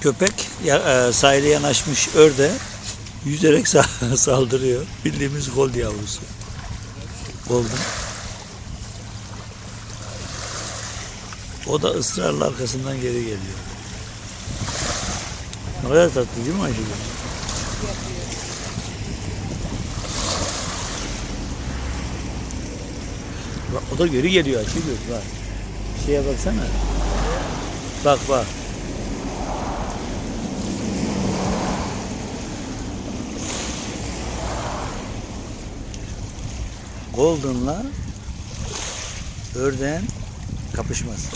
Köpek ya, e, sahile yanaşmış örde yüzerek sa- saldırıyor. Bildiğimiz gold yavrusu. Golden. O da ısrarla arkasından geri geliyor. Ne kadar tatlı değil mi Ayşegül? Bak, o da geri geliyor Ayşegül bak. Şeye baksana. Bak bak. Golden'la ördeğin kapışması.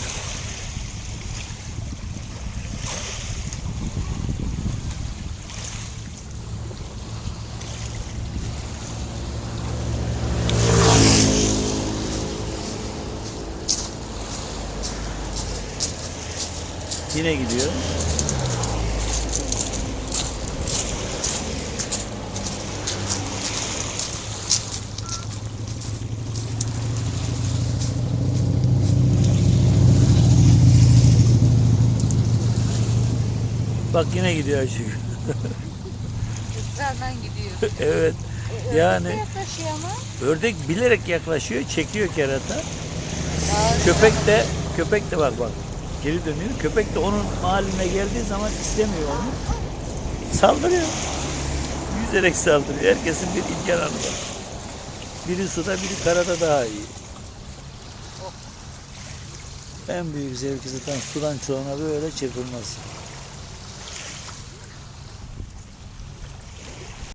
Yine gidiyor. Bak yine gidiyor Ayşegül. Israrla gidiyor. evet. Yani ördek bilerek yaklaşıyor, çekiyor kerata. Köpek de köpek de bak bak geri dönüyor. Köpek de onun mahalline geldiği zaman istemiyor onu. Saldırıyor. Yüzerek saldırıyor. Herkesin bir imkan var. Biri suda, biri karada daha iyi. En büyük zevki zaten sudan çoğuna böyle çırpılması.